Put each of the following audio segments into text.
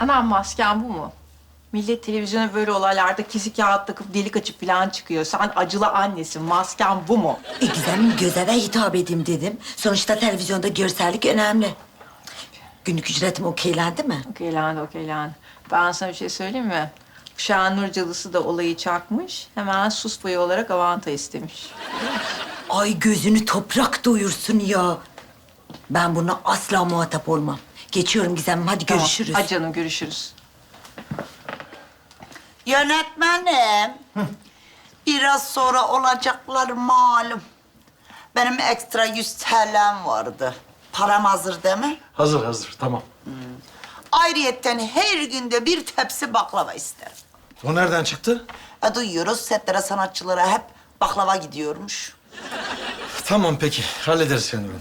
Anam masken bu mu? Millet televizyona böyle olaylarda kesik kağıt takıp delik açıp falan çıkıyor. Sen acılı annesin. Masken bu mu? E güzelim gözlere hitap edeyim dedim. Sonuçta televizyonda görsellik önemli. Günlük ücretim okeylendi mi? Okeylendi, okeylendi. Ben sana bir şey söyleyeyim mi? Şahanur cadısı da olayı çakmış. Hemen sus payı olarak avanta istemiş. Ay gözünü toprak doyursun ya. Ben buna asla muhatap olmam. Geçiyorum Gizem'im hadi Tamam. görüşürüz. Hadi canım görüşürüz. Yönetmenim. Biraz sonra olacaklar malum. Benim ekstra 100 TL'm vardı. Param hazır değil mi? Hazır hazır tamam. Ayrıyetten her günde bir tepsi baklava isterim. O nereden çıktı? E duyuyoruz setlere sanatçılara hep baklava gidiyormuş. Tamam peki hallederiz Hanım.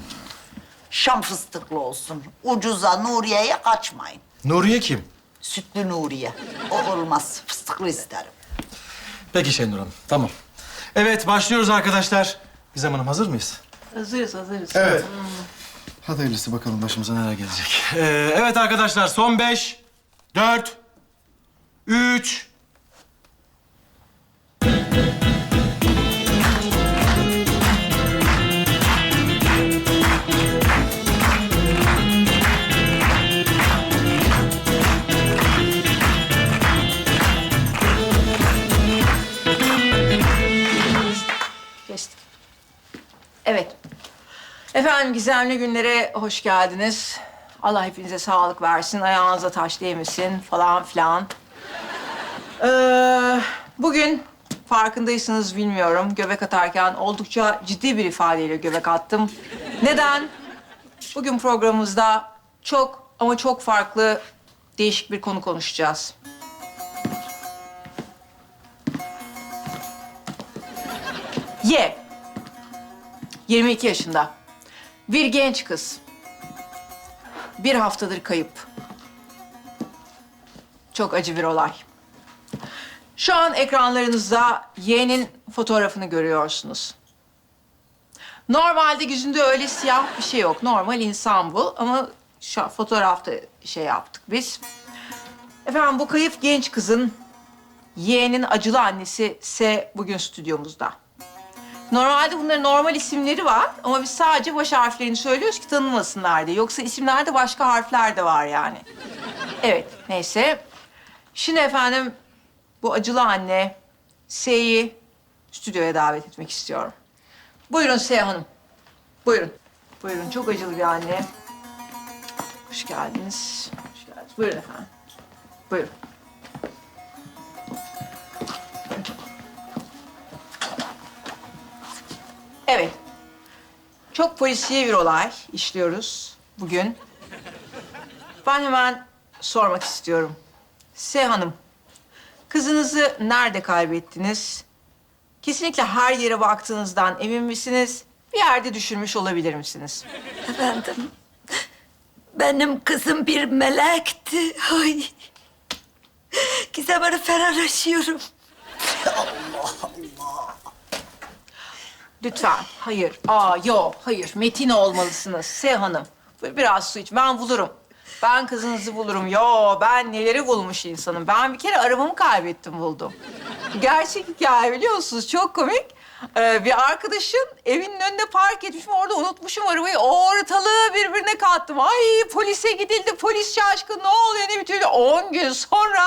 Şam fıstıklı olsun. Ucuza Nuriye'ye kaçmayın. Nuriye kim? Sütlü Nuriye. O olmaz. Fıstıklı isterim. Peki Şenur Hanım tamam. Evet başlıyoruz arkadaşlar. Gizem Hanım hazır mıyız? Hazırız, hazırız. Evet. Hadi hayırlısı bakalım başımıza neler gelecek. Ee, evet arkadaşlar son beş, dört, üç... Efendim gizemli günlere hoş geldiniz. Allah hepinize sağlık versin, ayağınıza taş değmesin falan filan. Ee, bugün farkındaysanız bilmiyorum. Göbek atarken oldukça ciddi bir ifadeyle göbek attım. Neden? Bugün programımızda çok ama çok farklı değişik bir konu konuşacağız. Ye. 22 yaşında. Bir genç kız. Bir haftadır kayıp. Çok acı bir olay. Şu an ekranlarınızda yeğenin fotoğrafını görüyorsunuz. Normalde yüzünde öyle siyah bir şey yok. Normal insan bu ama şu an fotoğrafta şey yaptık biz. Efendim bu kayıp genç kızın yeğenin acılı annesi S bugün stüdyomuzda. Normalde bunların normal isimleri var ama biz sadece baş harflerini söylüyoruz ki tanınmasınlar diye. Yoksa isimlerde başka harfler de var yani. Evet, neyse. Şimdi efendim bu acılı anne S'yi stüdyoya davet etmek istiyorum. Buyurun S Hanım. Buyurun. Buyurun, çok acılı bir anne. Hoş geldiniz. Hoş geldiniz. Buyurun efendim. Buyurun. Evet. Çok polisiye bir olay işliyoruz bugün. Ben hemen sormak istiyorum. S Hanım, kızınızı nerede kaybettiniz? Kesinlikle her yere baktığınızdan emin misiniz? Bir yerde düşürmüş olabilir misiniz? Efendim, benim kızım bir melekti. Ay. Gizem'e fenalaşıyorum. Lütfen. Hayır. Aa yok. Hayır. Metin olmalısınız. S Hanım. Biraz su iç. Ben bulurum. Ben kızınızı bulurum. Yo ben neleri bulmuş insanım. Ben bir kere arabamı kaybettim buldum. Gerçek hikaye biliyor musunuz? Çok komik. Ee, bir arkadaşın evinin önünde park etmişim. Orada unutmuşum arabayı. Ortalığı birbirine kattım. Ay polise gidildi. Polis şaşkın. Ne oluyor ne bitiyor? On gün sonra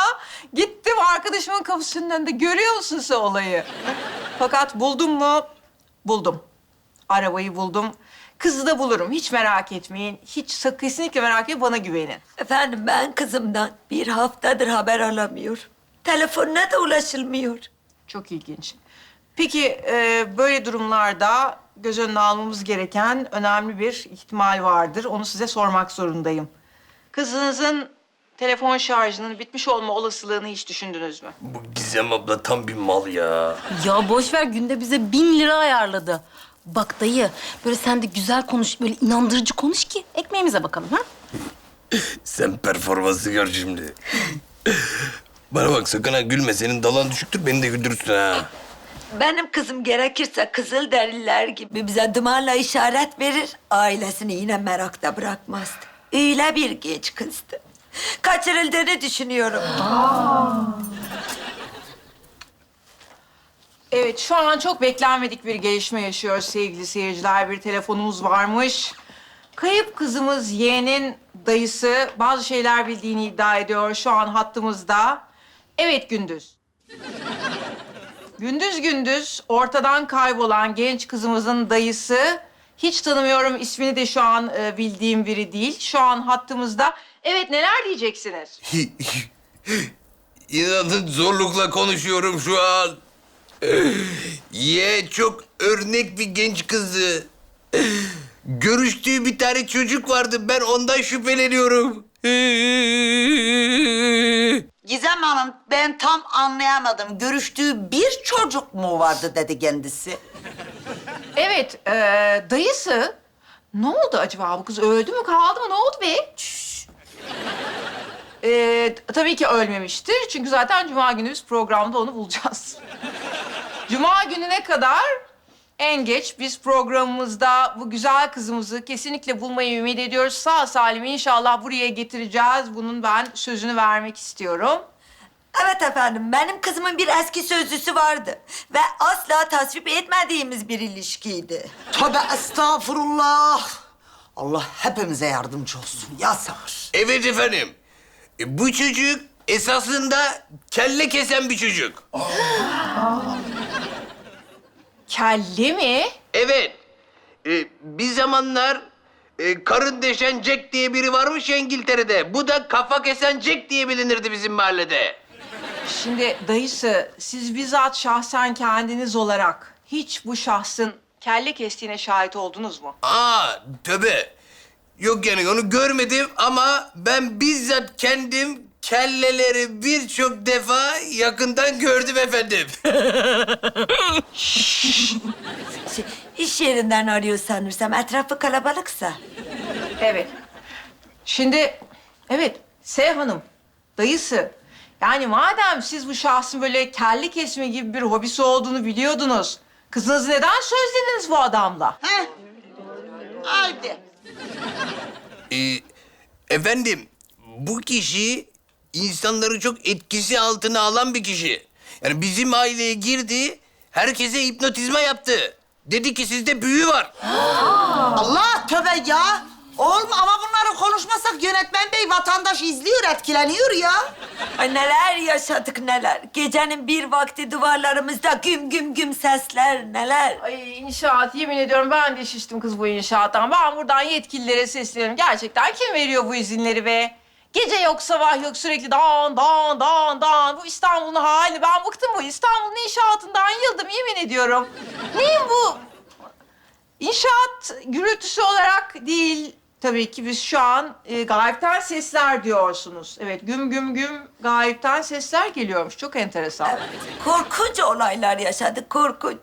gittim arkadaşımın kapısının önünde. Görüyor musun sen olayı? Fakat buldum mu? Buldum. Arabayı buldum. Kızı da bulurum. Hiç merak etmeyin. Hiç kesinlikle merak etmeyin. Bana güvenin. Efendim ben kızımdan bir haftadır haber alamıyorum. Telefonuna da ulaşılmıyor. Çok ilginç. Peki e, böyle durumlarda göz önüne almamız gereken önemli bir ihtimal vardır. Onu size sormak zorundayım. Kızınızın telefon şarjının bitmiş olma olasılığını hiç düşündünüz mü? Bu Gizem abla tam bir mal ya. Ya boş ver günde bize bin lira ayarladı. Bak dayı böyle sen de güzel konuş, böyle inandırıcı konuş ki ekmeğimize bakalım ha. Sen performansı gör şimdi. Bana bak sakın ha gülme. Senin dalan düşüktür beni de güldürürsün ha. Benim kızım gerekirse kızıl derililer gibi bize dumanla işaret verir. Ailesini yine merakta bırakmazdı. Öyle bir genç kızdı. Kaçırıldığını düşünüyorum. Evet, şu an çok beklenmedik bir gelişme yaşıyoruz sevgili seyirciler. Bir telefonumuz varmış. Kayıp kızımız yeğenin dayısı bazı şeyler bildiğini iddia ediyor. Şu an hattımızda. Evet Gündüz. Gündüz gündüz ortadan kaybolan genç kızımızın dayısı. Hiç tanımıyorum ismini de şu an e, bildiğim biri değil. Şu an hattımızda. Evet neler diyeceksiniz? İnanın zorlukla konuşuyorum şu an. Ye çok örnek bir genç kızdı. Görüştüğü bir tane çocuk vardı. Ben ondan şüpheleniyorum. Gizem Hanım ben tam anlayamadım. Görüştüğü bir çocuk mu vardı dedi kendisi. Evet, e, dayısı. Ne oldu acaba? Bu kız öldü mü, kaldı mı? Ne oldu be? Şşş. E, tabii ki ölmemiştir. Çünkü zaten Cuma günü biz programda onu bulacağız. Cuma gününe kadar en geç biz programımızda bu güzel kızımızı kesinlikle bulmayı ümit ediyoruz. Sağ salim inşallah buraya getireceğiz. Bunun ben sözünü vermek istiyorum. Evet efendim, benim kızımın bir eski sözlüsü vardı. Ve asla tasvip etmediğimiz bir ilişkiydi. Tövbe estağfurullah. Allah hepimize yardımcı olsun. Ya sabır. Evet efendim. E, Bu çocuk esasında kelle kesen bir çocuk. Kelle mi? Evet. E, bir zamanlar e, karın deşen Jack diye biri varmış ya İngiltere'de. Bu da kafa kesen Jack diye bilinirdi bizim mahallede. Şimdi dayısı, siz bizzat şahsen kendiniz olarak hiç bu şahsın kelle kestiğine şahit oldunuz mu? Aa tabii. Yok yani onu görmedim ama ben bizzat kendim kelleleri birçok defa yakından gördüm efendim. Şey, iş yerinden arıyor sanırsam, etrafı kalabalıksa. Evet. Şimdi, evet, S Hanım, dayısı. Yani madem siz bu şahsın böyle kelle kesme gibi bir hobisi olduğunu biliyordunuz... ...kızınızı neden sözlediniz bu adamla? Heh. Haydi. Ee, efendim bu kişi insanları çok etkisi altına alan bir kişi. Yani bizim aileye girdi, herkese hipnotizma yaptı. Dedi ki sizde büyü var. Allah tövbe ya. Oğlum ama bunları konuşmasak yönetmen bey vatandaş izliyor, etkileniyor ya. Ay neler yaşadık neler. Gecenin bir vakti duvarlarımızda güm güm güm sesler neler. Ay inşaat, yemin ediyorum ben de şiştim kız bu inşaattan. Ben buradan yetkililere sesleniyorum. Gerçekten kim veriyor bu izinleri be? Gece yok, sabah yok, sürekli dan, dan, dan, dan. Bu İstanbul'un hali. Ben bıktım bu İstanbul'un inşaatından yıldım, yemin ediyorum. Neyim bu? İnşaat gürültüsü olarak değil. Tabii ki biz şu an e, gayipten sesler diyorsunuz. Evet, güm güm güm gayipten sesler geliyormuş. Çok enteresan. Korkunç olaylar yaşadık, korkunç.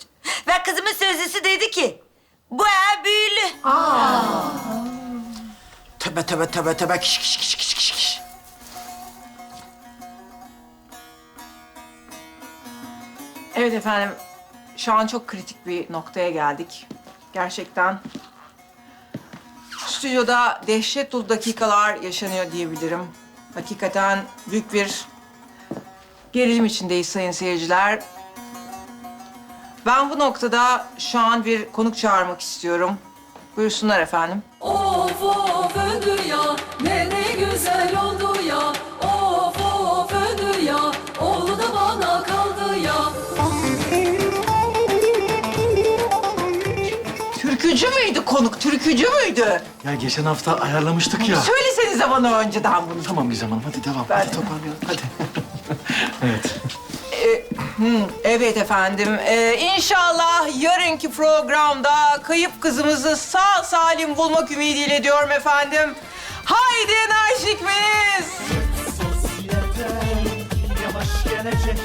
Ve kızımın sözlüsü dedi ki, bu ev büyülü. Tövbe tövbe tövbe tövbe kiş kiş kiş kiş kiş kiş. Evet efendim, şu an çok kritik bir noktaya geldik. Gerçekten stüdyoda dehşet dolu dakikalar yaşanıyor diyebilirim. Hakikaten büyük bir gerilim içindeyiz sayın seyirciler. Ben bu noktada şu an bir konuk çağırmak istiyorum. Buyursunlar efendim. Of of ödü ya ne ne güzel oldu ya Of of ödü ya oldu da bana kaldı Türkücü müydü konuk, türkücü müydü? Ya geçen hafta ayarlamıştık ya. Söylesenize bana önceden bunu. Tamam Gizem Hanım hadi devam. Ben- Hadi toparlayalım hadi. evet. Evet efendim. Ee, inşallah yarınki programda kayıp kızımızı sağ salim bulmak ümidiyle diyorum efendim. Haydi enerjik miyiz? Sosyete yavaş gelecek